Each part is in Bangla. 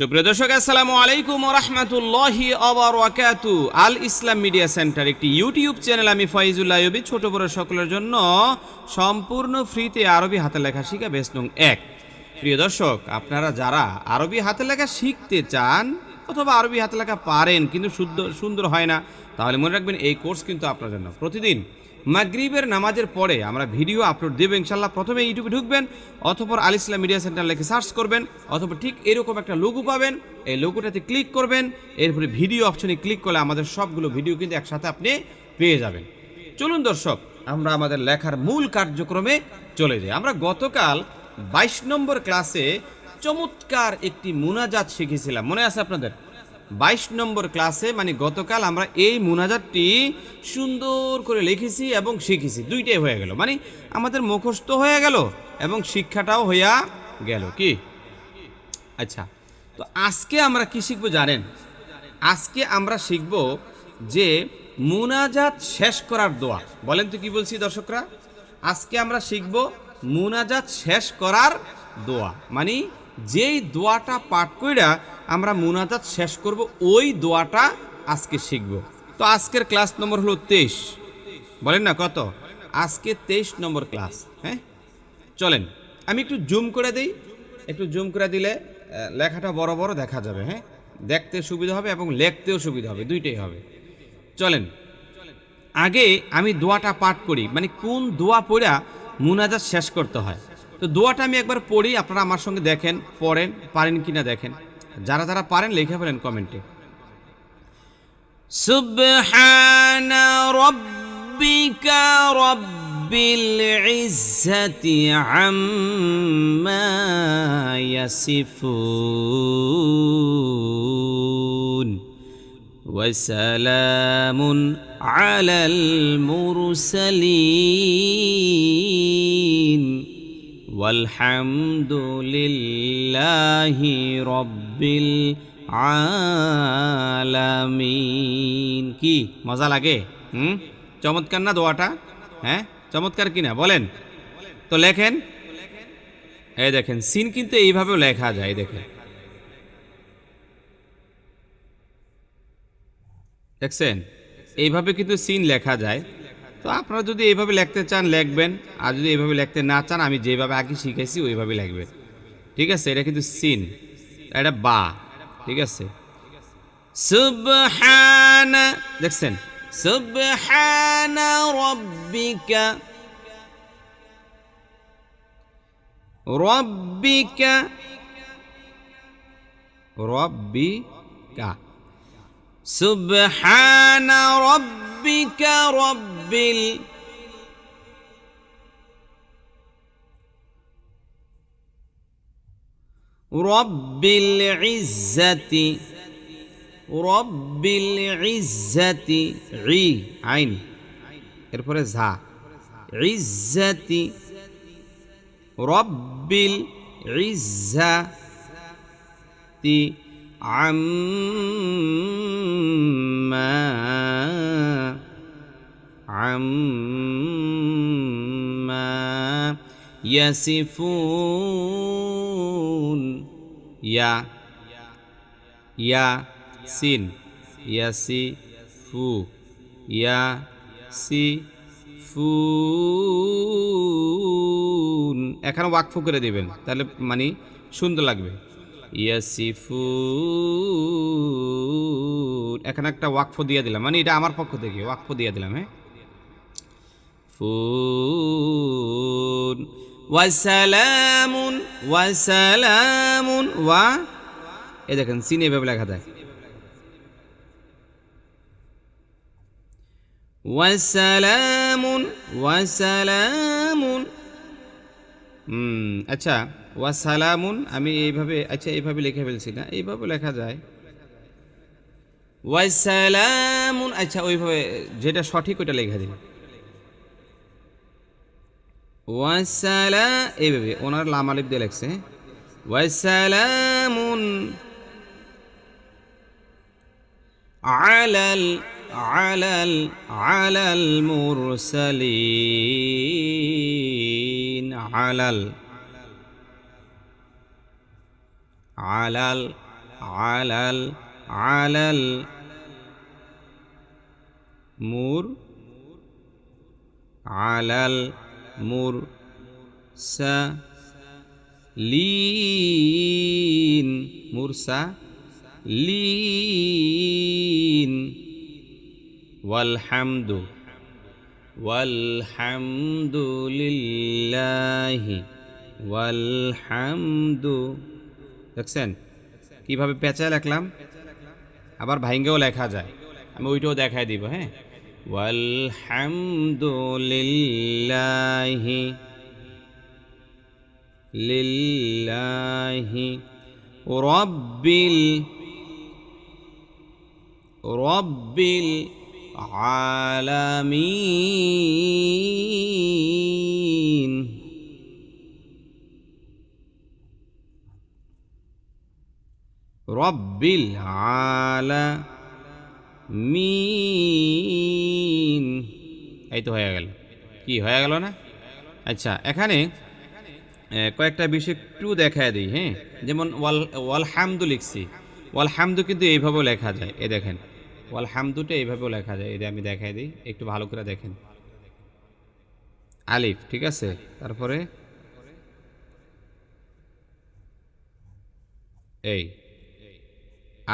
সুপ্রিয় দর্শক, আসসালামু আলাইকুম রহমতুল্লাহি ওয়াকাতু আল ইসলাম মিডিয়া সেন্টার একটি ইউটিউব চ্যানেল, আমি ফয়জুল্লাহ ইউবি ছোট বড় সকলের জন্য সম্পূর্ণ ফ্রিতে আরবি হাতে লেখা শিখা বেশ নং এক। প্রিয় দর্শক, আপনারা যারা আরবি হাতে লেখা শিখতে চান অথবা আরবি হাতে লেখা পারেন, কিন্তু শুদ্ধ সুন্দর হয় না, তাহলে মনে রাখবেন এই কোর্স কিন্তু আপনার জন্য। প্রতিদিন মাগরিবের নামাজের পরে আমরা ভিডিও আপলোড দেবো, ইনশাল্লাহ প্রথমে ইউটিউবে ঢুকবেন অথবা আল ইসলাম মিডিয়া সেন্টার লিখে সার্চ করবেন অথবা ঠিক এরকম একটা লোগো পাবেন, এই লোগোটাতে ক্লিক করবেন, এরপরে ভিডিও অপশনে ক্লিক করলে আমাদের সবগুলো ভিডিও কিন্তু একসাথে আপনি পেয়ে যাবেন। চলুন দর্শক, আমরা আমাদের লেখার মূল কার্যক্রমে চলে যাই। আমরা গতকাল বাইশ নম্বর ক্লাসে চমৎকার একটি মুনাজাত শিখেছিলাম। মনে আছে আপনাদের? বাইশ নম্বর ক্লাসে মানে গতকাল আমরা এই মুনাজাতটি সুন্দর করে লিখেছি এবং শিখেছি। দুইটাই হয়ে গেল। মানে আমাদের মুখস্থ হয়ে গেল এবং শিক্ষাটাও হইয়া গেল। কি? আচ্ছা তো আজকে আমরা কি শিখব জানেন? আজকে আমরা শিখব যে মুনাজাত শেষ করার দোয়া। বলেন তো কি বলছি দর্শকরা? আজকে আমরা শিখব মুনাজাত শেষ করার দোয়া। মানে যেই দোয়াটা পাঠ কইরা আমরা মুনাজাত শেষ করব, ওই দোয়াটা আজকে শিখব। তো আজকের ক্লাস নম্বর হলো তেইশ। বলেন না কত? আজকে তেইশ নম্বর ক্লাস হ্যাঁ? চলেন, আমি একটু জুম করে দিই। একটু জুম করে দিলে লেখাটা বড় বড় দেখা যাবে হ্যাঁ? দেখতে সুবিধা হবে এবং লিখতেও সুবিধা হবে, দুইটাই হবে। চলেন, আগে আমি দোয়াটা পাঠ করি মানে কোন দোয়া পড়া মুনাজাত শেষ করতে হয়। তো দোয়াটা আমি একবার পড়ি, আপনারা আমার সঙ্গে দেখেন, পড়েন, পারেন কিনা দেখেন। যারা যারা পারেন লিখে ফেলেন কমেন্টে سبحان ربك رب العزة عما يصفون وسلام على المرسلين والحمد لله লিল্লাহি রব্বিল আলামিন। কি? মজা লাগে? হুম? চমৎকার না দোয়াটা? হ্যাঁ? চমৎকার কিনা? বলেন। তো লেখেন। এই দেখেন, সিন কিন্তু এইভাবে লেখা যায় দেখেন। দেখছেন? এইভাবে কিন্তু সিন লেখা যায়। তো আপনারা যদি এইভাবে লিখতে চান, লিখবেন। আর যদি এইভাবে লিখতে না চান, আমি যেভাবে আগে শিখেছি ওইভাবে লিখবেন ঠিক আছে? এটা কিন্তু সিন। এটা বা। ঠিক আছে? সুবহানা দেখছেন? সুবহানা রব্বিকা রব্বিকা রব্বিকা। সুবহানা রব্বিকা রব্বিল رب العزة رب العزة عي عين এরপরে ঝা ইজ্জাতি রব্বিল ইজ্জাতি عما عما يصفون ইয়া ইয়া সিন ইয়াসি ফু ইয়া সি ফু এখানে ওয়াকফু করে দেবেন। তাহলে মানে সুন্দর লাগবে। ইয়াসিফু এখানে একটা ওয়াকফু দিয়ে দিলাম। মানে এটা আমার পক্ষ থেকে ওয়াকফু দিয়ে দিলাম হ্যাঁ? ফু ওয়াসালামুন ওয়াসালামুন, ওয়া। এই দেখেন, সিনে এভাবে লেখা যায়। ওয়াসালামুন ওয়াসালামুন। আচ্ছা ওয়াসালামুন, আমি এইভাবে আচ্ছা এইভাবে লিখে ফেলছি না, এইভাবে লেখা যায়। ওয়াসালামুন আচ্ছা ওইভাবে, যেটা সঠিক ওইটা লেখা দিই। ওয়াসালা এইভাবে ওনার লাম আলিফ দিয়ে লেখছে ওয়াসালামুন আলাল আলাল আলাল মুরসালিন আলাল আলাল আলাল আলাল মুর আলাল মুরসা লিন মুরসা লিন ওয়ালহামদু ওয়ালহামদুলিল্লাহি ওয়ালহামদু দেখছেন? কীভাবে পেঁচা লেখলাম? আবার ভাইঙ্গেও লেখা যায়। আমি ওইটাও দেখাই দিব হ্যাঁ? والحمد لله لله رب ال رب العالمين. رب العالمين. এই তো হয়ে গেল। কি, হয়ে গেল না? আচ্ছা এখানে কয়েকটা বিষয় একটু দেখায় দিই হ্যাঁ? যেমন ওয়াল ওয়াল হামদু লিখছি। ওয়াল হামদু কিন্তু এইভাবেও লেখা যায়, এ দেখেন। ওয়াল হামদুটা এইভাবেও লেখা যায় এটা আমি দেখাই দিই, একটু ভালো করে দেখেন। আলিফ, ঠিক আছে? তারপরে? এই।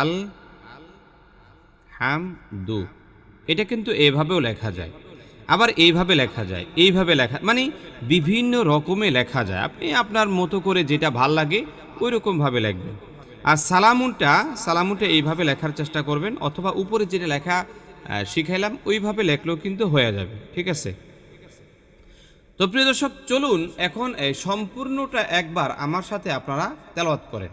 আল হাম, দু। এটা কিন্তু এভাবেও লেখা যায়। আবার এইভাবে লেখা যায়, এইভাবে লেখা মানে বিভিন্ন রকমে লেখা যায়। আপনি আপনার মতো করে যেটা ভালো লাগে ওই রকমভাবে লিখবেন। আর সালামুনটা সালামুনটা এইভাবে লেখার চেষ্টা করবেন, অথবা উপরে যেটা লেখা শিখাইলাম, ওইভাবে লেখলেও কিন্তু হয়ে যাবে, ঠিক আছে? তো প্রিয় দর্শক, চলুন এখন সম্পূর্ণটা একবার আমার সাথে আপনারা তেলাওয়াত করেন।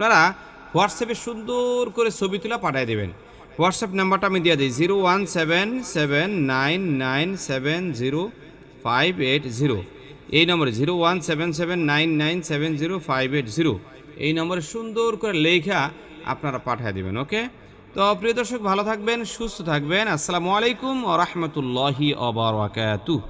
আপনারা হোয়াটসঅ্যাপে সুন্দর করে ছবি তুলা পাঠিয়ে দেবেন। হোয়াটসঅ্যাপ নাম্বারটা আমি দিয়ে দিই, zero one seven seven nine nine seven zero five eight zero. এই নম্বরে zero one seven seven nine nine seven zero five eight zero. এই নম্বরে সুন্দর করে লেখা আপনারা পাঠিয়ে দেবেন, ওকে? তো প্রিয় দর্শক, ভালো থাকবেন, সুস্থ থাকবেন। আসসালামু আলাইকুম ও রহমতুল্লাহি অবরাকাতুহ